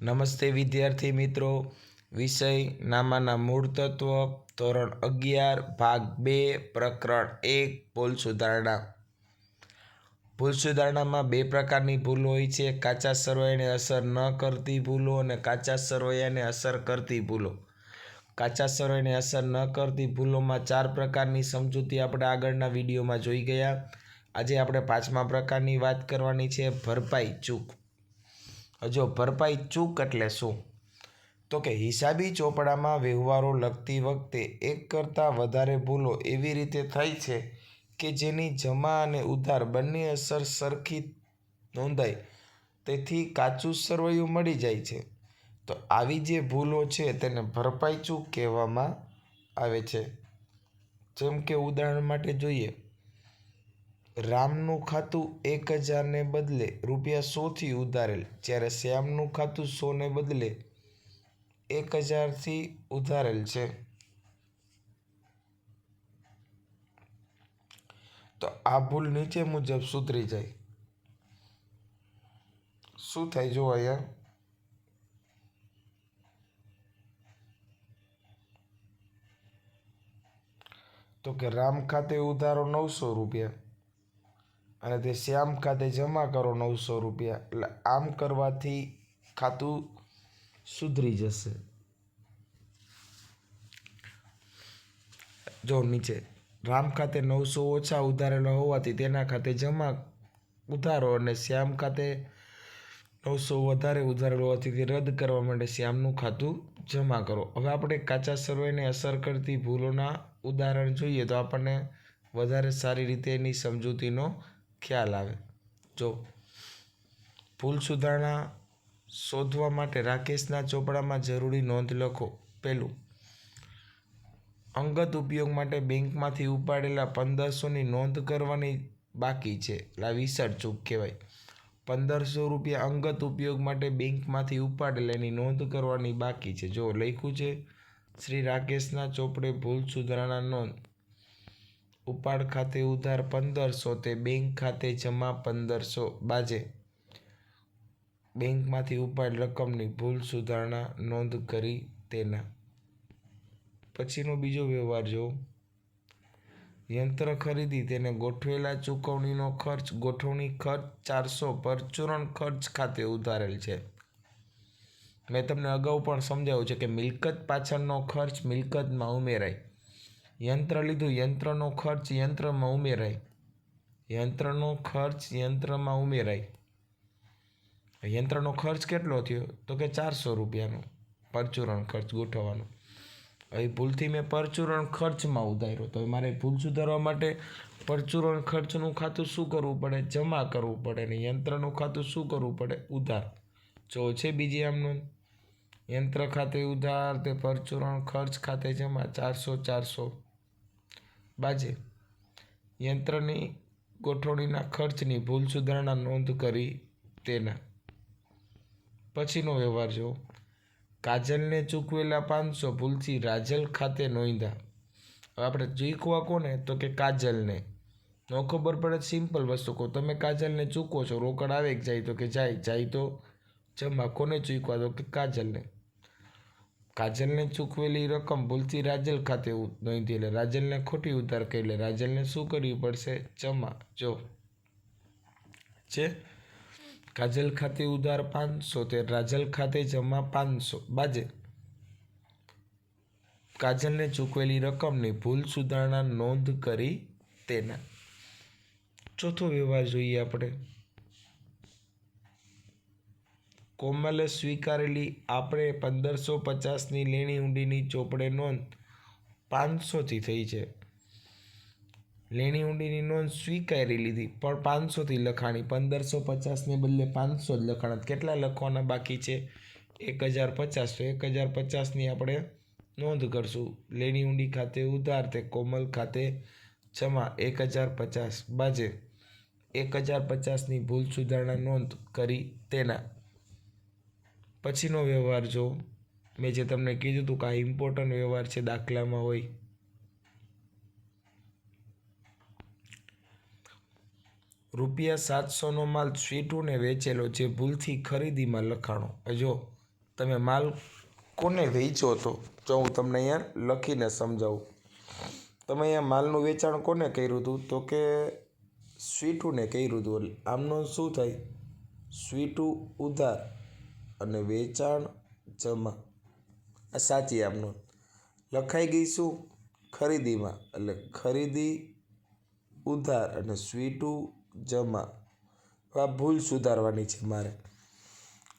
નમસ્તે વિદ્યાર્થી મિત્રો. વિષય નામાના મૂળ તત્વ, ધોરણ અગિયાર, ભાગ બે, પ્રકરણ એક, ભૂલ સુધારણા. ભૂલ સુધારણામાં બે પ્રકારની ભૂલો હોય છે. કાચા સરવૈયાને અસર ન કરતી ભૂલો અને કાચા સરવૈયાને અસર કરતી ભૂલો. કાચા સરવૈયાને અસર ન કરતી ભૂલોમાં ચાર પ્રકારની સમજૂતી આપણે આગળના વિડીયોમાં જોઈ ગયા. આજે આપણે પાંચમા પ્રકારની વાત કરવાની છે. ભરપાઈ ચૂક. જો ભરપાઈ ચૂક એટલે શું? તો કે હિસાબી ચોપડામાં વ્યવહારો લખતી વખતે એક કરતાં વધારે ભૂલો એવી રીતે થઈ છે કે જેની જમા અને ઉધાર બંને અસર સરખી નોંધાય, તેથી કાચું સરવૈયું મળી જાય છે. તો આવી જે ભૂલો છે તેને ભરપાઈ ચૂક કહેવામાં આવે છે. જેમ કે ઉદાહરણ માટે જોઈએ રામનું ખાતું એક હજારને બદલે રૂપિયા સોથી ઉધારેલ. જ્યારે શ્યામનું ખાતું સોને બદલે એક હજારથી ઉધારેલ છે. તો આ ભૂલ નીચે મુજબ સુધરી જાય. શું થાય જો અહીંયા? તો કે રામ ખાતે ઉધારો નવસો રૂપિયા. અને તે શ્યામ ખાતે જમા કરો નવસો રૂપિયા. એટલે આમ કરવાથી ખાતું સુધરી જશે. જો નીચે, રામ ખાતે નવસો ઓછા ઉધારેલા હોવાથી તેના ખાતે જમા ઉધારો અને શ્યામ ખાતે નવસો વધારે ઉધારેલો હોવાથી તે રદ કરવા માટે શ્યામનું ખાતું જમા કરો. હવે આપણે કાચા સર્વેને અસર કરતી ભૂલોના ઉદાહરણ જોઈએ તો આપણને વધારે સારી રીતે એની સમજૂતીનો ખ્યાલ આવે. જો ભૂલ સુધારણા શોધવા માટે રાકેશના ચોપડામાં જરૂરી નોંધ લખો. પહેલું, અંગત ઉપયોગ માટે બેંકમાંથી ઉપાડેલા પંદરસોની નોંધ કરવાની બાકી છે. આ વિસર ચૂક કહેવાય. પંદરસો રૂપિયા અંગત ઉપયોગ માટે બેંકમાંથી ઉપાડેલા એની નોંધ કરવાની બાકી છે. જો લખ્યું છે, શ્રી રાકેશના ચોપડે ભૂલ સુધારણા નોંધ ઉપાડ ખાતે ઉધાર પંદરસો તે બેંક ખાતે જમા પંદરસો બાજે. બેંકમાંથી ઉપાડ રકમની ભૂલ સુધારણા નોંધ કરી તેના. પછીનો બીજો વ્યવહાર જો યંત્ર ખરીદી તેને ગોઠવેલા ચૂકવણીનો ખર્ચ, ગોઠવણી ખર્ચ ચારસો પરચુરણ ખર્ચ ખાતે ઉધારેલ છે. મેં તમને અગાઉ પણ સમજાવ્યું છે કે મિલકત પાછળનો ખર્ચ મિલકતમાં ઉમેરાય. યંત્ર લીધું, યંત્રનો ખર્ચ યંત્રમાં ઉમેરાય. યંત્રનો ખર્ચ યંત્રમાં ઉમેરાય. યંત્રનો ખર્ચ કેટલો થયો? તો કે ચારસો રૂપિયાનો પરચુરણ ખર્ચ ગોઠવવાનો. હવે ભૂલથી મેં પરચુરણ ખર્ચમાં ઉધાર્યો. તો મારે ભૂલ સુધારવા માટે પરચુરણ ખર્ચનું ખાતું શું કરવું પડે? જમા કરવું પડે ને યંત્રનું ખાતું શું કરવું પડે? ઉધાર. જો છે બીજી આમનું? યંત્ર ખાતે ઉધાર, તે પરચુરણ ખર્ચ ખાતે જમા, ચારસો ચારસો. બાજે. યંત્રની ગોઠવણીના ખર્ચની ભૂલ સુધારણા નોંધ કરી તેના. પછીનો વ્યવહાર જો કાજલને ચૂકવેલા પાંચસો ભૂલથી રાજલ ખાતે નોંધ્યા. હવે આપણે ચૂકવા કોને? તો કે કાજલને. ન ખબર પડે, સિમ્પલ વસ્તુ કહો. તમે કાજલને ચૂકો છો, રોકડ આવે જાય તો કે જાય. જાય તો જમા. કોને ચૂકવા તો કે કાજલને. કાજલને ચૂકવેલી રકમ ભૂલથી રાજલ ખાતે નોંધી એટલે રાજલને ખોટી ઉધાર કરી એટલે રાજલને શું કરવી પડશે? જમા. જો. છે કાજલ ખાતે ઉધાર પાંચસો તે રાજલ ખાતે જમા પાંચસો. બાજે. કાજલને ચૂકવેલી રકમની ભૂલ સુધારણા નોંધ કરી તેના. ચોથો વ્યવહાર જોઈએ આપણે. કોમલે સ્વીકારેલી આપણે પંદરસો પચાસની લેણી ઊંડીની ચોપડે નોંધ પાંચસોથી થઈ છે. લેણી ઊંડીની નોંધ સ્વીકારી લીધી, પણ પાંચસોથી લખાણી, પંદરસો પચાસને બદલે પાંચસો જ લખાણ. કેટલા લખવાના બાકી છે? એક હજાર પચાસ. તો એક હજાર પચાસની આપણે નોંધ કરશું. લેણી ઊંડી ખાતે ઉધાર તે કોમલ ખાતે જમા. એક હજાર પચાસ. બાજે. એક હજાર પચાસની ભૂલ સુધારણા નોંધ કરી તેના પછીનો વ્યવહાર જો મેં જે તમને કીધું હતું કે આ ઇમ્પોર્ટન્ટ વ્યવહાર છે દાખલામાં હોય. રૂપિયા સાતસોનો માલ સ્વીટુને વેચેલો જે ભૂલથી ખરીદીમાં લખાણો. જો તમે માલ કોને વેચો તો જો હું તમને અહીંયા લખીને સમજાવું. તમે અહીંયા માલનું વેચાણ કોને કર્યું હતું? તો કે સ્વીટુને કર્યું હતું. આમનો શું થાય? સ્વીટુ ઉધાર. અને વેચાણ જમા. આ સાચી આમનો લખાઈ ગઈ શું? ખરીદીમાં. એટલે ખરીદી, ઉધાર અને સ્વીટુ જમા. આ ભૂલ સુધારવાની છે મારે.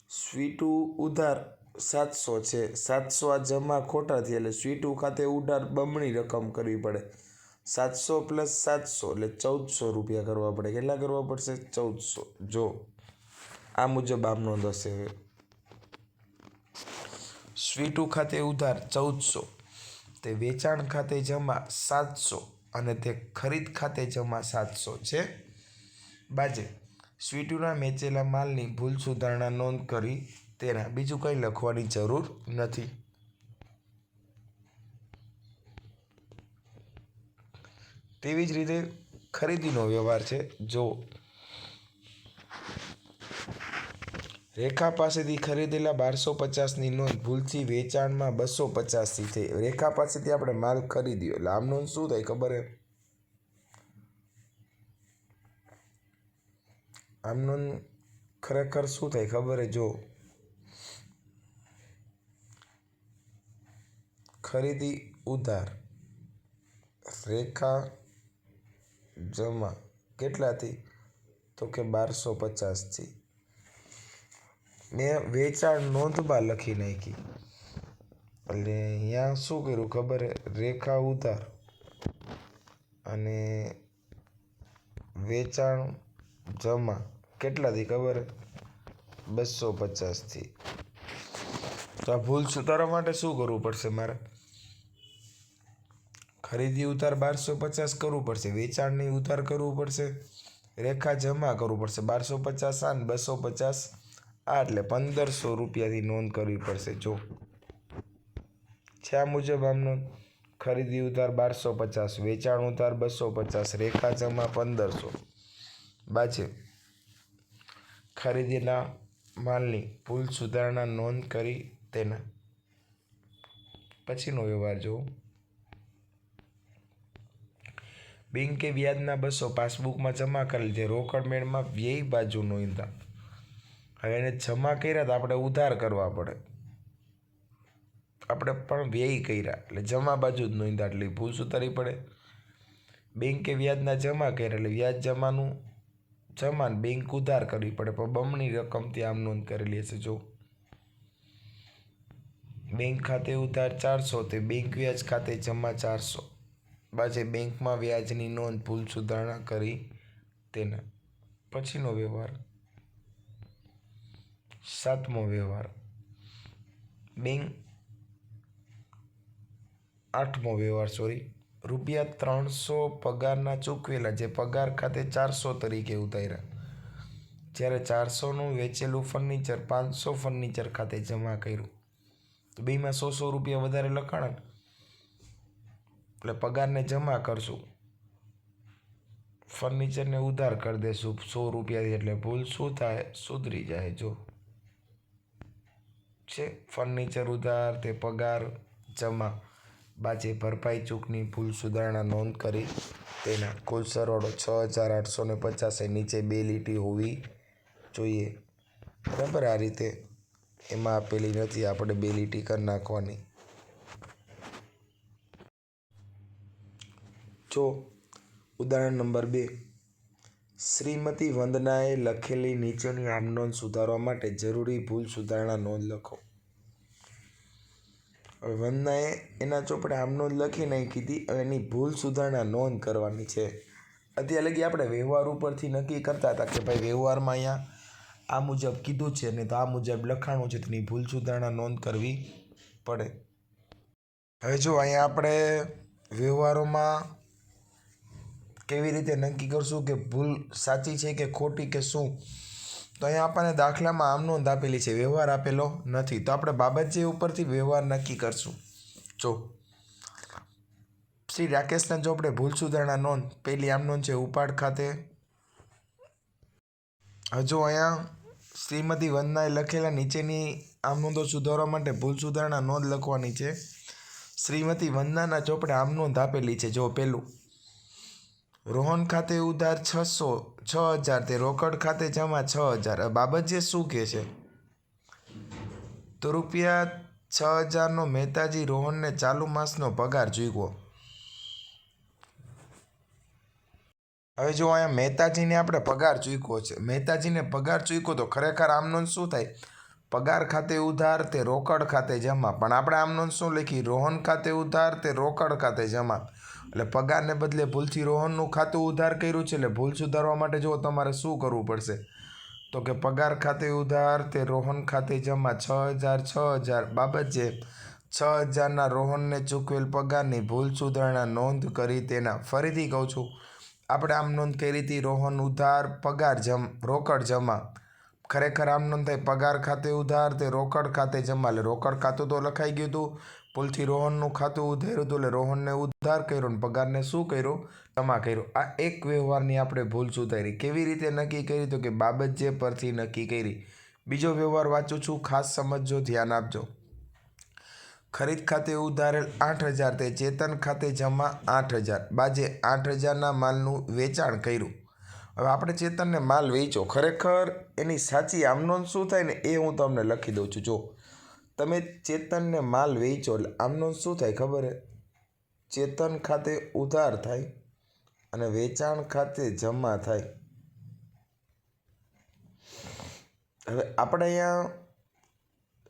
સ્વીટુ, ઉધાર સાતસો છે. સાતસો આ જમા ખોટા થયા એટલે સ્વીટુ ખાતે ઉધાર બમણી રકમ કરવી પડે. સાતસો પ્લસ સાતસો એટલે ચૌદસો રૂપિયા કરવા પડે. કેટલા કરવા પડશે? ચૌદસો. જો, આ મુજબ આમ નોંધ હશે. સ્વીટુ ખાતે ઉધાર ચૌદસો, તે વેચાણ ખાતે જમા સાતસો અને તે ખરીદ ખાતે જમા સાતસો છે. બાજે, સ્વીટુના મેચેલા માલની ભૂલ સુધારણા નોંધ કરી તેના બીજું કંઈ લખવાની જરૂર નથી. તેવી જ રીતે ખરીદીનો વ્યવહાર છે. જો રેખા પાસેથી ખરીદેલા બારસો પચાસની નોંધ ભૂલથી વેચાણમાં બસો પચાસથી થઈ. રેખા પાસેથી આપણે માલ ખરીદ્યો. એટલે આમ નોંધ શું થાય ખબર હે આમ નોંધ ખરેખર શું થાય ખબર હે જો. ખરીદી ઉધાર. રેખા જમા. કેટલાથી? તો કે બારસો પચાસથી. મેં વેચાણ નોંધમાં લખી નાખી. એટલે અહીંયા શું કર્યું ખબર? રેખા ઉતાર અને વેચાણ જમા. કેટલાથી ખબર? બસો પચાસથી. તો આ ભૂલ સુધારવા માટે શું કરવું પડશે મારે? ખરીદી ઉતાર બારસો પચાસ કરવું પડશે. વેચાણની ઉતાર કરવું પડશે. રેખા જમા કરવું પડશે. બારસો પચાસ આ ને બસો પચાસ આ એટલે પંદરસો રૂપિયાથી નોંધ કરવી પડશે. જો છે આ મુજબ આમનો ખરીદી ઉધાર બારસો પચાસ, વેચાણ ઉધાર બસો પચાસ, રેખા જમા પંદરસો. બાજે, ખરીદીના માલની ભૂલ સુધારણા નોંધ કરી તેના પછીનો વ્યવહાર જુઓ. બેંકે વ્યાજના બસો પાસબુકમાં જમા કરેલ છે રોકડ મેળમાં વ્યય બાજુ નોંધા હવે એને જમા કર્યા તો આપણે ઉધાર કરવા પડે. આપણે પણ વ્યય કર્યા. એટલે જમા બાજુ જ નોંધા, એટલે ભૂલ સુધારવી પડે. બેંકે વ્યાજના જમા કર્યા, એટલે વ્યાજ જમાનું જમા ને બેંક ઉધાર કરવી પડે. પણ બમણી રકમથી આમ નોંધ કરેલી હશે, જો. બેંક ખાતે ઉધાર ચારસો, તે બેંક વ્યાજ ખાતે જમા ચારસો. બાજે બેંકમાં વ્યાજની નોંધ ભૂલ સુધારણા કરી તેના. પછીનો વ્યવહાર. સાતમો વ્યવહાર. બેંક. આઠમો વ્યવહાર સોરી રૂપિયા ત્રણસો પગારના ચૂકવેલા, જે પગાર ખાતે ચારસો તરીકે ઉતાર્યા. જ્યારે ચારસોનું વેચેલું ફર્નિચર પાંચસો ફર્નિચર ખાતે જમા કર્યું. તો બેમાં સો સો રૂપિયા વધારે લખાણ. એટલે પગારને જમા કરશું. ફર્નિચરને ઉધાર કરી દેશું. સો રૂપિયાથી એટલે ભૂલ શું થાય? સુધરી જાય. જો છે. ફર્નિચર ઉધાર, તે પગાર જમા. બાજે ભરપાઈ ચૂકની ભૂલ સુધારણા નોંધ કરી. તેના કુલ સરવાળો છ હજાર આઠસો ને પચાસે નીચે બે લીટી હોવી જોઈએ. બરાબર? આ રીતે એમાં આપેલી નથી. આપણે બે લીટી કરી નાખવાની. જો ઉદાહરણ નંબર બે. શ્રીમતી વંદનાએ લખેલી નીચેની આમ નોંધ સુધારવા માટે જરૂરી ભૂલ સુધારણા નોંધ લખો. હવે વંદનાએ એના ચોપડે આમ નોંધ લખી નહીં કીધી, હવે એની ભૂલ સુધારણા નોંધ કરવાની છે. અત્યારે લગી આપણે વ્યવહાર ઉપરથી નક્કી કરતા હતા કે ભાઈ વ્યવહારમાં અહીંયા આ મુજબ કીધું છે ને તો આ મુજબ લખાણું છે, તેની ભૂલ સુધારણા નોંધ કરવી પડે. હવે જો અહીંયા આપણે વ્યવહારોમાં કેવી રીતે નક્કી કરશું કે ભૂલ સાચી છે કે ખોટી કે શું? તો અહીંયા આપણને દાખલામાં આમ નોંધ આપેલી છે, વ્યવહાર આપેલો નથી. તો આપણે બાબતજી ઉપરથી વ્યવહાર નક્કી કરશું. જો, શ્રી રાકેશના જો આપણે ભૂલ સુધારણા નોંધ પહેલી આમ નોંધ છે, ઉપાડ ખાતે. હજુ અહીંયા શ્રીમતી વંદનાએ લખેલા નીચેની આમ નોંધો સુધારવા માટે ભૂલ સુધારણા નોંધ લખવાની છે. શ્રીમતી વંદનાના ચોપડે આમ નોંધ આપેલી છે, જો પેલું. રોહન ખાતે ઉધાર છસો, છ હજાર, તે રોકડ ખાતે જમા છ હજાર. બાબતજી શું કહે છે? તો રૂપિયા છ હજારનો મહેતાજી રોહનને ચાલુ માસનો પગાર ચૂકવો. હવે જો અહીંયા મહેતાજીને આપણે પગાર ચૂકવો છે. મહેતાજીને પગાર ચૂકવો તો ખરેખર આમનો શું થાય? પગાર ખાતે ઉધાર, તે રોકડ ખાતે જમા. પણ આપણે આમનો શું લખી? રોહન ખાતે ઉધાર, તે રોકડ ખાતે જમા. એટલે પગારને બદલે ભૂલથી રોહનનું ખાતું ઉધાર કર્યું છે, એટલે ભૂલ સુધારવા માટે જો તમારે શું કરવું પડશે. તો કે પગાર ખાતે ઉધાર તે રોહન ખાતે જમા છ હજાર છ હજાર બાબત છે. છ હજારના રોહનને ચૂકવેલ પગારની ભૂલ સુધારણા નોંધ કરી તેના ફરીથી કહું છું. આપણે આમ નોંધ કરી હતી, રોહન ઉધાર, પગાર જમ, રોકડ જમા. ખરેખર આમ નોંધ થાય પગાર ખાતે ઉધાર, તે રોકડ ખાતે જમા. એટલે રોકડ ખાતું તો લખાઈ ગયું હતું. ભૂલથી રોહનનું ખાતું ઉધાર્યું હતું એટલે રોહનને ઉધાર કર્યો ને પગારને શું કર્યો? જમા કર્યો. આ એક વ્યવહારની આપણે ભૂલ સુધારી. કેવી રીતે નક્કી કરી તો કે બાબત જે પરથી નક્કી કરી. બીજો વ્યવહાર વાંચું છું. ખાસ સમજજો, ધ્યાન આપજો. ખરીદ ખાતે ઉધારેલ આઠ હજાર તે ચેતન ખાતે જમા આઠ હજાર. બાજે આઠ હજારના માલનું વેચાણ કર્યું. હવે આપણે ચેતનને માલ વેચો. ખરેખર એની સાચી આમનોન શું થાય ને એ હું તમને લખી દઉં છું. જો તમે ચેતનને માલ વેચો એટલે આમનો શું થાય ખબર? હે ચેતન ખાતે ઉધાર થાય અને વેચાણ ખાતે જમા થાય. હવે આપણે અહીંયા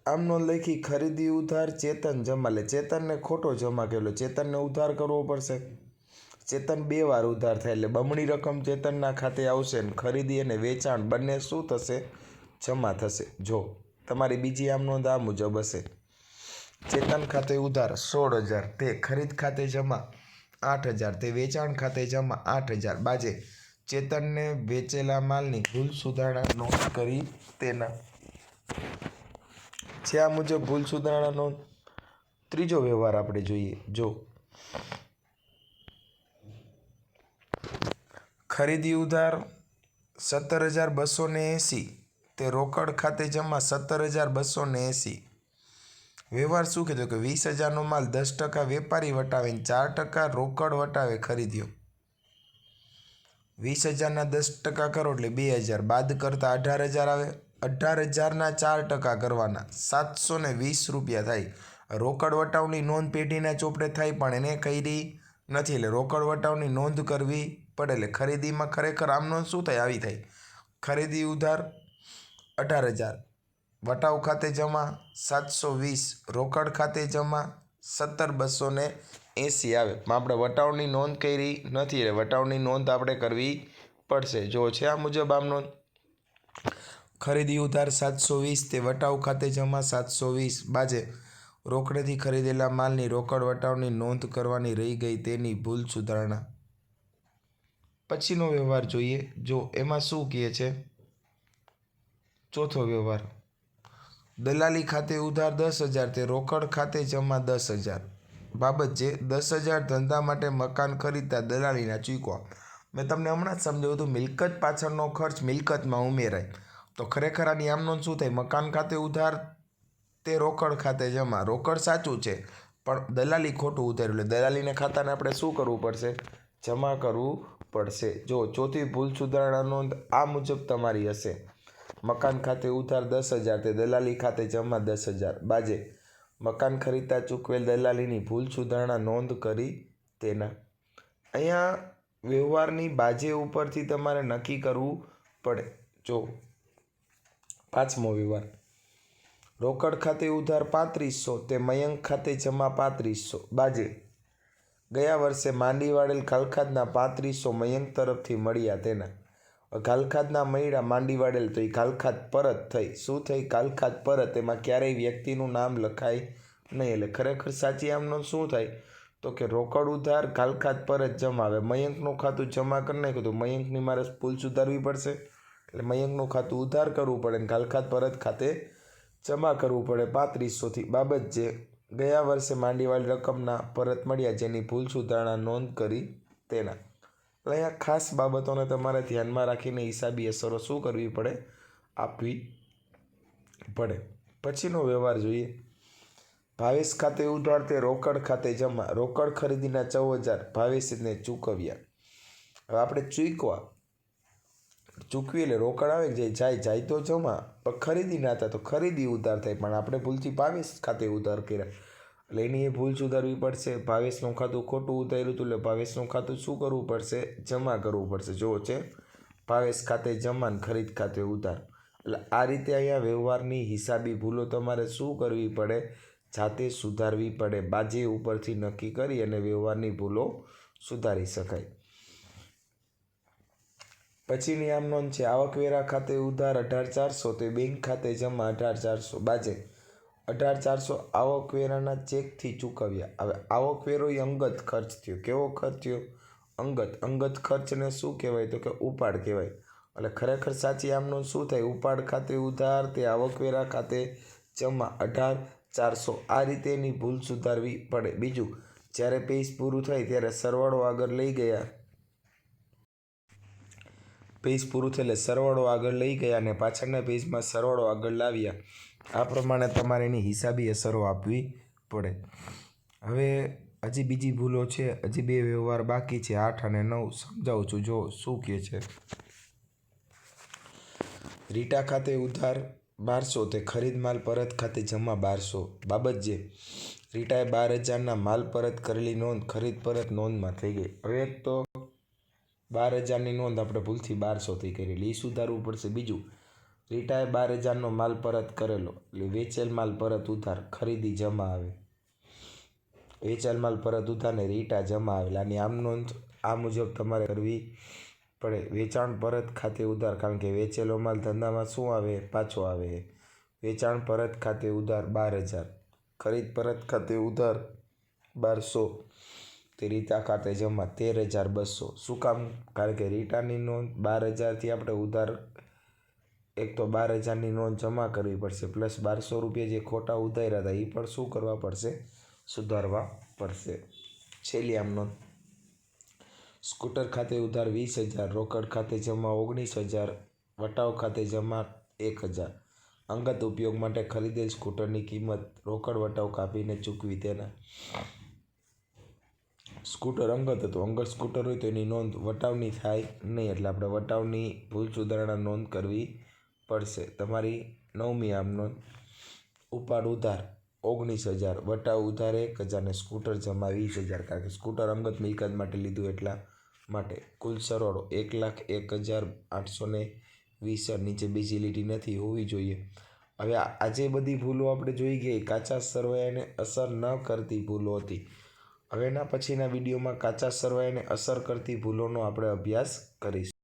આમનો લખી ખરીદી ઉધાર ચેતન જમા લે. ચેતનને ખોટો જમા કરેલો ચેતનને ઉધાર કરવો પડશે. ચેતન બે વાર ઉધાર થાય એટલે બમણી રકમ ચેતનના ખાતે આવશે ને ખરીદી અને વેચાણ બંને શું થશે? જમા થશે. જો તમારી બીજી આમ નોંધ આ મુજબ હશે. ચેતન ખાતે ઉધાર સોળ હજાર, તે ખરીદ ખાતે જમા આઠ હજાર, તે વેચાણ ખાતે જમા આઠ હજાર. બાજે ચેતનને વેચેલા માલની ભૂલ સુધારણા નોંધ કરી તેના. છે આ મુજબ ભૂલ સુધારણા નોંધ, ત્રીજો વ્યવહાર આપણે જોઈએ. જો ખરીદી ઉધાર સત્તર હજાર બસો ને એંસી તે રોકડ ખાતે જમા સત્તર હજાર બસો ને એંસી. વ્યવહાર શું કીધું કે વીસ હજારનો માલ દસ ટકા વેપારી વટાવે ચાર ટકા રોકડ વટાવે ખરીદ્યો. વીસ હજારના દસ ટકા કરો એટલે બે હજાર. બાદ કરતાં અઢાર હજાર આવે. અઢાર હજારના ચાર ટકા કરવાના. સાતસો ને વીસ રૂપિયા થાય. રોકડ વટાવની નોંધ પેઢીના ચોપડે થાય પણ એને કરી નથી. એટલે રોકડ વટાવની નોંધ કરવી પડે. એટલે ખરીદીમાં ખરેખર આમનો શું થાય? આવી થાય. ખરીદી ઉધાર અઢાર હજાર. વટાવ ખાતે જમા સાતસો વીસ, રોકડ ખાતે જમા સત્તર બસો ને એંસી આવે. પણ આપણે વટાવની નોંધ કરી નથી, એટલે વટાવની નોંધ આપણે કરવી પડશે. જો છે આ મુજબ આમ નોંધ. ખરીદી ઉધાર સાતસો વીસ તે વટાવ ખાતે જમા સાતસો વીસ. બાજે, રોકડેથી ખરીદેલા માલની રોકડ વટાવની નોંધ કરવાની રહી ગઈ તેની ભૂલ સુધારણા. પછીનો વ્યવહાર જોઈએ. જો એમાં શું કહે છે? ચોથો વ્યવહાર. દલાલી ખાતે ઉધાર દસ હજાર તે રોકડ ખાતે જમા દસ હજાર. બાબત છે દસ હજાર ધંધા માટે મકાન ખરીદતા દલાલીના ચૂકવા મેં તમને હમણાં જ સમજાવ્યું હતું, મિલકત પાછળનો ખર્ચ મિલકતમાં ઉમેરાય. તો ખરેખર આની આમનો શું થાય? મકાન ખાતે ઉધાર તે રોકડ ખાતે જમા. રોકડ સાચું છે, પણ દલાલી ખોટું ઉધાર્યું. એટલે દલાલીને ખાતાને આપણે શું કરવું પડશે? જમા કરવું પડશે. જો ચોથી ભૂલ સુધારણા નોંધ આ મુજબ તમારી હશે. મકાન ખાતે ઉધાર દસ હજાર, તે દલાલી ખાતે જમા દસ હજાર. બાજે, મકાન ખરીદતા ચૂકવેલ દલાલીની ભૂલ સુધારણા નોંધ કરી તેના. અહીંયા વ્યવહારની બાજે ઉપરથી તમારે નક્કી કરવું પડે. જો, પાંચમો વ્યવહાર. રોકડ ખાતે ઉધાર પાંત્રીસો તે મયંક ખાતે જમા પાંત્રીસો બાજે, ગયા વર્ષે માંડી વાળેલ ખાલખાદના પાંત્રીસો મયંક તરફથી મળ્યા તેના. ખાલખાદના મૈડા માંડી વાળેલ તો એ ખાલખાદ પરત થઈ. શું થઈ? ખાલખાદ પરત, એમાં ક્યારેય વ્યક્તિનું નામ લખાય નહીં. એટલે ખરેખર સાચી આમનો શું થાય? તો કે રોકડ ઉધાર ખાલખાદ પરત જમાવે મયંકનું ખાતું જમા કરી નાખ્યું તો મયંકની મારે ભૂલ સુધારવી પડશે. એટલે મયંકનું ખાતું ઉધાર કરવું પડે ને ખાલખાદ પરત ખાતે જમા કરવું પડે પાંત્રીસોથી. બાબત જે, ગયા વર્ષે માંડીવાળી રકમના પરત મળ્યા જેની ભૂલ સુધારણા નોંધ કરી તેના. એટલે અહીંયા ખાસ બાબતોને તમારે ધ્યાનમાં રાખીને હિસાબી અસરો શું કરવી પડે, આપવી પડે. પછીનો વ્યવહાર જોઈએ. ભાવેશ ખાતે ઉધાર તે રોકડ ખાતે જમા, રોકડ ખરીદીના ચૌદ હજાર ભાવેશને ચૂકવ્યા. હવે આપણે ચૂકવા, ચૂકવી એટલે રોકડ આવે જાય જાય જાય તો જમા, પણ ખરીદી ના હતા તો ખરીદી ઉધાર થાય. પણ આપણે ભૂલથી ભાવેશ ખાતે ઉધાર કર્યા. એટલે એની એ ભૂલ સુધારવી પડશે. ભાવેશનું ખાતું ખોટું ઉતાર્યું હતું એટલે ભાવેશનું ખાતું શું કરવું પડશે? જમા કરવું પડશે. જો છે. ભાવેશ ખાતે જમા ખરીદ ખાતે ઉધાર એટલે આ રીતે અહીંયા વ્યવહારની હિસાબી ભૂલો તમારે શું કરવી પડે? જાતે સુધારવી પડે. બાજે ઉપરથી નક્કી કરી અને વ્યવહારની ભૂલો સુધારી શકાય. પછીની આમ નોંધ છે. આવકવેરા ખાતે ઉધાર અઢાર ચારસો, તે બેંક ખાતે જમા અઢાર ચારસો. બાજે અઢાર ચારસો આવકવેરાના ચેકથી ચૂકવ્યા. હવે આવકવેરો એ અંગત ખર્ચ થયો. કેવો ખર્ચ થયો? અંગત. અંગત ખર્ચને શું કહેવાય? તો કે ઉપાડ કહેવાય. એટલે ખરેખર સાચી આમનું શું થાય? ઉપાડ ખાતે ઉધાર, તે આવકવેરા ખાતે જમા. અઢાર ચારસો. આ રીતે એની ભૂલ સુધારવી પડે. બીજું, જ્યારે પેજ પૂરું થાય ત્યારે સરવાળો આગળ લઈ ગયા. પેજ પૂરું થયેલે સરવાળો આગળ લઈ ગયા અને પાછળના પેજમાં સરવાળો આગળ લાવ્યા. આ પ્રમાણે તમારે એની હિસાબી અસરો આપવી પડે. હવે હજી બીજી ભૂલો છે. હજી બે વ્યવહાર બાકી છે. આઠ અને નવ સમજાવું છું. જો શું કહે છે. રીટા ખાતે ઉધાર બારસો તે ખરીદ માલ પરત ખાતે જમા બારસો. બાબત જે. રીટાએ બાર હજારના માલ પરત કરેલી નોંધ ખરીદ પરત નોંધમાં થઈ ગઈ. હવે તો બાર હજારની નોંધ આપણે ભૂલથી બારસોથી કરેલી. એ સુધારવું પડશે. બીજું રીટાએ બાર હજારનો માલ પરત કરેલો. એટલે વેચેલ માલ પરત ઉધાર ખરીદી જમા આવે. વેચેલ માલ પરત ઉધાર ને રીટા જમા આવેલા. અને આમ નોંધ આ મુજબ તમારે કરવી પડે. વેચાણ પરત ખાતે ઉધાર, કારણ કે વેચેલો માલ ધંધામાં શું આવે? પાછો આવે. વેચાણ પરત ખાતે ઉધાર બાર હજાર. ખરીદ પરત ખાતે ઉધાર બારસો. તે રીટા ખાતે જમા તેર હજાર બસો. શું કામ? કારણ કે રીટાની નોંધ બાર હજારથી આપણે ઉધાર એક તો બાર હજારની નોંધ જમા કરવી પડશે, પ્લસ બારસો રૂપિયા જે ખોટા ઉધાર્યા હતા એ પણ શું કરવા પડશે? સુધારવા પડશે. છેલ્લી આમ નોંધ. સ્કૂટર ખાતે ઉધાર વીસ હજાર, રોકડ ખાતે જમા ઓગણીસ હજાર, વટાવ ખાતે જમા એક હજાર. અંગત ઉપયોગ માટે ખરીદેલ સ્કૂટરની કિંમત રોકડ, વટાવ કાપીને ચૂકવી તેના. સ્કૂટર અંગત હતું. અંગત સ્કૂટર હોય તો એની નોંધ વટાવની થાય નહીં, એટલે આપણે વટાવની ભૂલ સુધારણા નોંધ કરવી પડશે. તમારી નવમી આમનો ઉપાડ ઉધાર ઓગણીસ હજાર વટા ઉધાર એક હજારને સ્કૂટર જમા વીસ હજાર. કારણ કે સ્કૂટર અંગત મિલકત માટે લીધું એટલા માટે. કુલ સરવાળો એક લાખ એક હજાર આઠસો ને વીસ નીચે બીજી લીટી નથી, હોવી જોઈએ. હવે આજે બધી ભૂલો આપણે જોઈ ગઈ, કાચા સરવાયાને અસર ન કરતી ભૂલો હતી. હવેના પછીના વિડીયોમાં કાચા સરવાયાને અસર કરતી ભૂલોનો આપણે અભ્યાસ કરીશું.